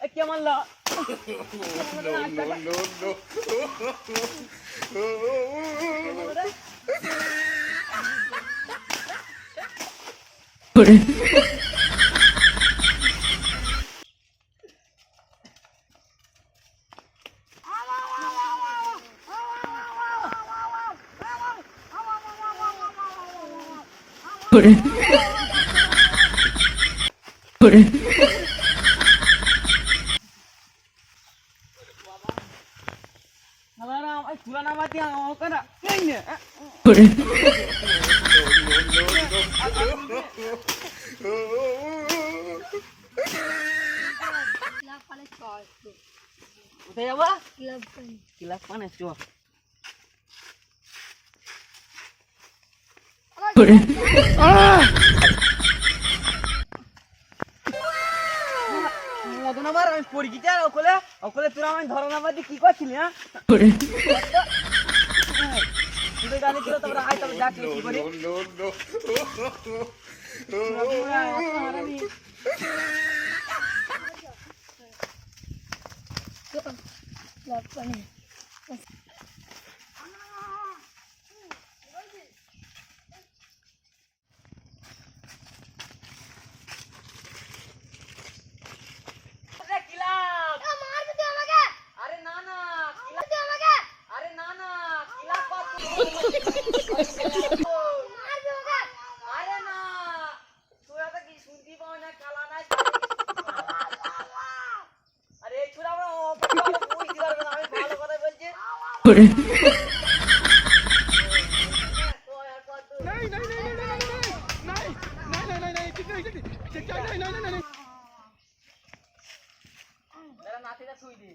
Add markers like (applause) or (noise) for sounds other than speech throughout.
বললাম Alarm, Udah ya, Wak? Kilap panas. Kilap panas, coba. Ah! আমার আমি পড়ি গেছি আর ওকলে ওকলে তোরা আমি ধরা নাম্বার দিয়ে কি করছিলি হ্যাঁ তুই তো গালি ছিল তারপরে আয় তারপরে ডাকলি কি করি তোরা তোরা (laughs) কিলাপ কত মারবি আমাকে আরে না তোরা তো কি শুনতে পাও না কালা নাই আরে এই ছোড়া আমরা বুঝতে পারবে না আমি ভালো কথা বলছি তো আর কত দাঁড়া নাতিটা শুই দি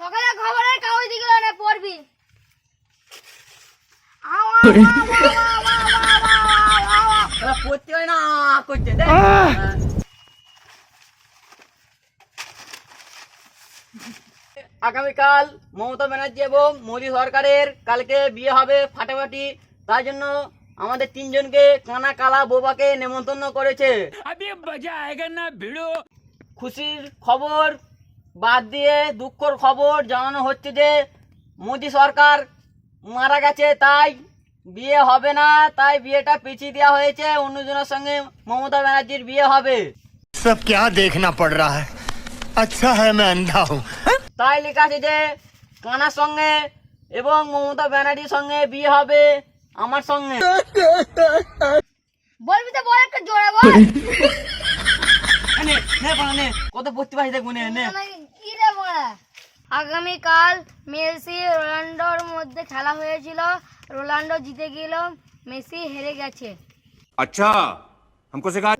সকালে খবরের কাগজ পড়বি। আগামীকাল মমতা ব্যানার্জি এবং মোদি সরকারের কালকে বিয়ে হবে ফাটাফাটি। তার জন্য আমাদের তিনজনকে কানা কালা বোবাকে নেমন্তন্ন করেছে। খুশির খবর বাদ দিয়ে দুঃখর খবর জানানো হচ্ছে যে মোদী সরকার মারা গেছে তাই বিয়ে হবে না তাই বিয়েটা পিছিয়ে দেওয়া হয়েছে অন্যজনের সঙ্গে মমতা ব্যানার্জির বিয়ে হবে सब क्या देखना पड़ रहा है अच्छा है मैं अंधा हूँ তাই লেখা আছে যে কানার সঙ্গে এবং মমতা ব্যানার্জির সঙ্গে বিয়ে হবে আমার সঙ্গে বলবি তো বল একটা জোরে বল নে, নে বাড়া, নে। কত পড়তে পারছি দেখবো নে নে কি রে বলা আগামীকাল মেসি রোনাল্ডোর মধ্যে খেলা হয়েছিল রোনাল্ডো জিতে গেল মেসি হেরে গেছে अच्छा हमको सिखा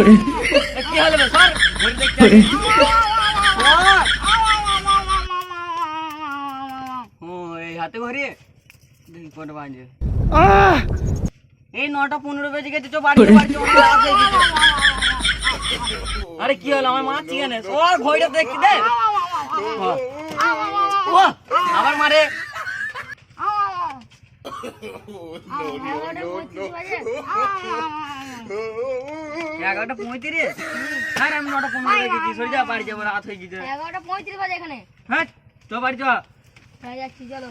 এ, কি হলো বে, সর ঘড়ি দেখতে হবে। সর। ও এই হাতে ঘড়ি দেখি কটা বাজে এই নটা পনেরো বেজে গেছে চো বাড়ি আরে কি হলো? আমার মারছি কেন সর ঘড়িটা দেখতে দে ও আবার মারে। এগারোটা পঁয়ত্রিশ? হ্যাঁ আমি নটা পনেরো বেজে গেছি। সরে যা বাড়ি যাব রাত হয়ে গেছে। এগারোটা পঁয়ত্রিশ বাজে এখানে। হ্যাঁ চ বাড়ি চ হ্যাঁ যাচ্ছি চলো।